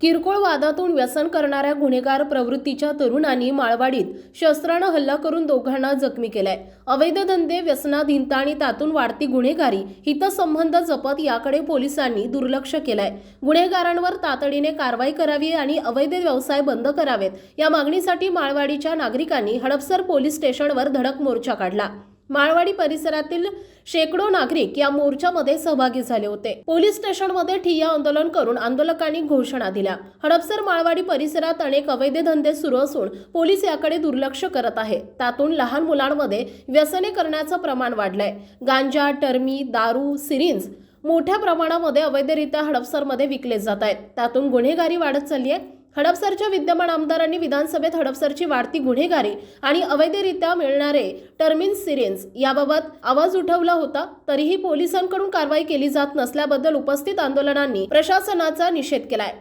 किरकोळ वादातून व्यसन करणाऱ्या गुन्हेगार प्रवृत्तीच्या तरुणांनी माळवाडीत शस्त्रानं हल्ला करून दोघांना जखमी केलाय. अवैध धंदे व्यसनाधीनता आणि त्यातून वाढती गुन्हेगारी हितसंबंध जपत याकडे पोलिसांनी दुर्लक्ष केलंय. गुन्हेगारांवर तातडीने कारवाई करावी आणि अवैध व्यवसाय बंद करावेत. या मागणीसाठी माळवाडीच्या नागरिकांनी हडपसर पोलीस स्टेशनवर धडक मोर्चा काढला. माळवाडी परिसरातील शेकडो नागरिक या मोर्चामध्ये सहभागी झाले होते. पोलीस स्टेशनमध्ये ठिय्या आंदोलन करून आंदोलकांनी घोषणा दिल्या. हडपसर माळवाडी परिसरात अनेक अवैध धंदे सुरू असून पोलीस याकडे दुर्लक्ष करत आहे. त्यातून लहान मुलांमध्ये व्यसने करण्याचं प्रमाण वाढलंय. गांजा टर्मी दारू सिरिंज मोठ्या प्रमाणामध्ये अवैधरित्या हडपसरमध्ये विकले जात आहेत. त्यातून गुन्हेगारी वाढत चालली आहे. हडपसरच्या विद्यमान आमदारांनी विधानसभेत हडपसरची वाढती गुन्हेगारी आणि अवैधरित्या मिळणारे टर्मिन सिरिंज याबाबत आवाज उठवला होता तरीही पोलिसांकडून कारवाई केली जात नसल्याबद्दल उपस्थित आंदोलनांनी प्रशासनाचा निषेध केलाय.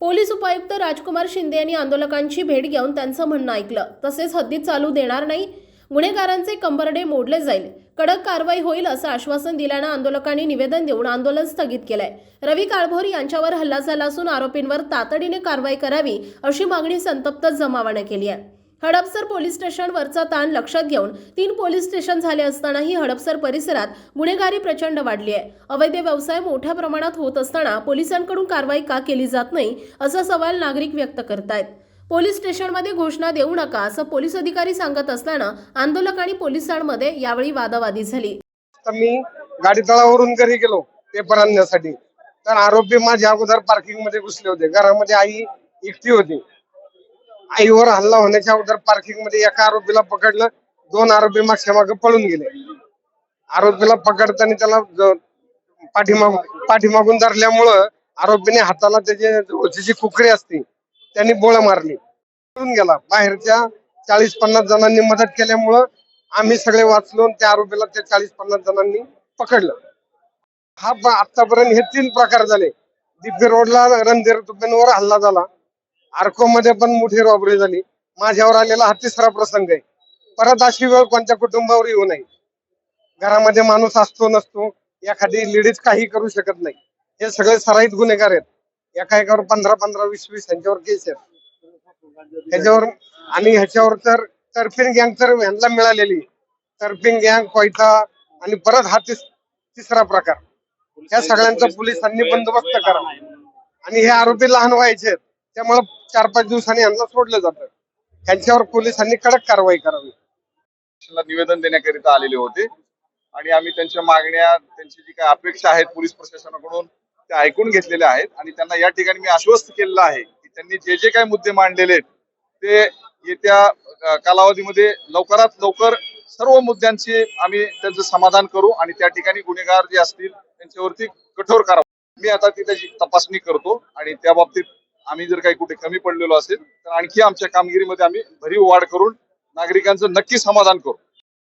पोलीस उपायुक्त राजकुमार शिंदे यांनी आंदोलकांची भेट घेऊन त्यांचं म्हणणं ऐकलं. तसेच हद्दीत चालू देणार नाही गुन्हेगारांचे कंबरडे मोडले जाईल. कडक कारवाई होईल असं आश्वासन दिल्यानं आंदोलकांनी निवेदन देऊन आंदोलन स्थगित केलंय. रवी काळभोर यांच्यावर हल्ला झाला असून आरोपींवर तातडीने कारवाई करावी अशी मागणी संतप्त जमावानं केली आहे. हडपसर पोलीस स्टेशनवरचा ताण लक्षात घेऊन तीन पोलीस स्टेशन झाले असतानाही हडपसर परिसरात गुन्हेगारी प्रचंड वाढली आहे. अवैध व्यवसाय मोठ्या प्रमाणात होत असताना पोलिसांकडून कारवाई का केली जात नाही असा सवाल नागरिक व्यक्त करतायत. पोलीस स्टेशनमध्ये घोषणा देऊ नका असं पोलीस अधिकारी सांगत असताना आंदोलक आणि पोलिसांमध्ये यावेळी वादावादी झाली. तर मी गाडी तळावरून घरी गेलो पेपर आणण्यासाठी. तर आरोपी माझ्या अगोदर पार्किंगमध्ये घुसले होते. घरामध्ये आई एकटी होती. आईवर हल्ला होण्याच्या अगोदर पार्किंगमध्ये एका आरोपीला पकडलं. दोन आरोपी मागच्या मागे पळून गेले. आरोपीला पकडताना त्याला पाठीमाग पाठीमागून धरल्यामुळं आरोपीने हाताला त्याची जी कुकरी असते त्यांनी बोळ मारली. पळून गेला. बाहेरच्या चाळीस पन्नास जणांनी मदत केल्यामुळं आम्ही सगळे वाचलो त्या आरोपीला त्या चाळीस पन्नास जणांनी पकडलं. हा आतापर्यंत हे तीन प्रकार झाले. दिप्पी रोडला रणधीर तुपेंवर हल्ला झाला. आर्को मध्ये पण मोठी रॉबरी झाली. माझ्यावर आलेला हा तिसरा प्रसंग आहे. परत अशी वेळ कोणत्या कुटुंबावर येऊ नये. घरामध्ये माणूस असतो नसतो. एखादी लेडीज काही करू शकत नाही. हे सगळे सराईत गुन्हेगार आहेत. एका एकावर पंधरा पंधरा वीस वीस यांच्यावर केस आहेत. ह्याच्यावर आणि ह्याच्यावर तर टर्फिन गँग तर ह्यांना मिळालेली. टर्फिन गँग कोयता आणि परत हा तिसरा प्रकार. या सगळ्यांचा पोलिसांनी बंदोबस्त करा. आणि हे आरोपी लहान व्हायचे आहेत. त्यामुळे चार पाच दिवसांनी यांना सोडलं जातं. त्यांच्यावर पोलिसांनी कडक कारवाई करावी. निवेदन देण्याकरिता आलेले होते. आणि आम्ही त्यांच्या मागण्या त्यांची जी काही अपेक्षा आहेत पोलीस प्रशासनाकडून त्या ऐकून घेतलेल्या आहेत आणि त्यांना या ठिकाणी मी आश्वस्त केलेलं आहे की त्यांनी जे जे काही मुद्दे मांडलेले आहेत ते येत्या कालावधीमध्ये लवकरात लवकर सर्व मुद्द्यांचे आम्ही त्यांचं समाधान करू आणि त्या ठिकाणी गुन्हेगार जे असतील त्यांच्यावरती कठोर कारवाई मी आता ती त्याची तपासणी करतो आणि त्या बाबतीत आम्ही जर काही कुठे कमी पडलेलो असेल तर आणखी आमच्या कामगिरीमध्ये आम्ही भरीव वाढ करून नागरिकांचं नक्की समाधान करू.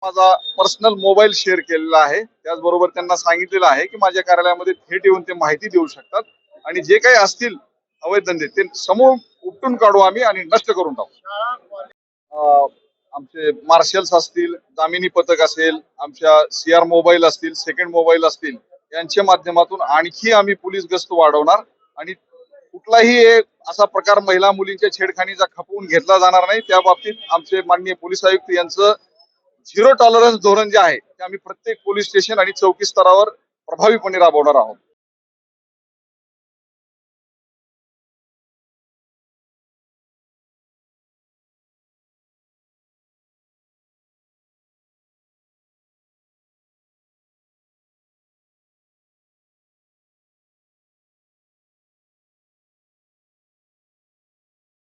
माझा पर्सनल मोबाईल शेअर केलेला आहे. त्याचबरोबर त्यांना सांगितलेलं आहे की माझ्या कार्यालयामध्ये थेट येऊन ते माहिती देऊ शकतात. आणि जे काही असतील अवैध धंदे ते समूळ उपटून काढू आम्ही आणि नष्ट करून टाकू. आमचे मार्शल्स असतील दामिनी पथक असेल आमच्या सी आर मोबाईल असतील सेकंड मोबाईल असतील यांच्या माध्यमातून आणखी आम्ही पोलीस गस्त वाढवणार आणि कुठलाही असा प्रकार महिला मुलींच्या छेडखानीचा खपवून घेतला जाणार नाही. त्या बाबतीत आमचे माननीय पोलीस आयुक्त यांचं झिरो टॉलरन्स धोरण जे आहे ते आम्ही प्रत्येक पोलीस स्टेशन आणि चौकी स्तरावर प्रभावीपणे राबवणार आहोत.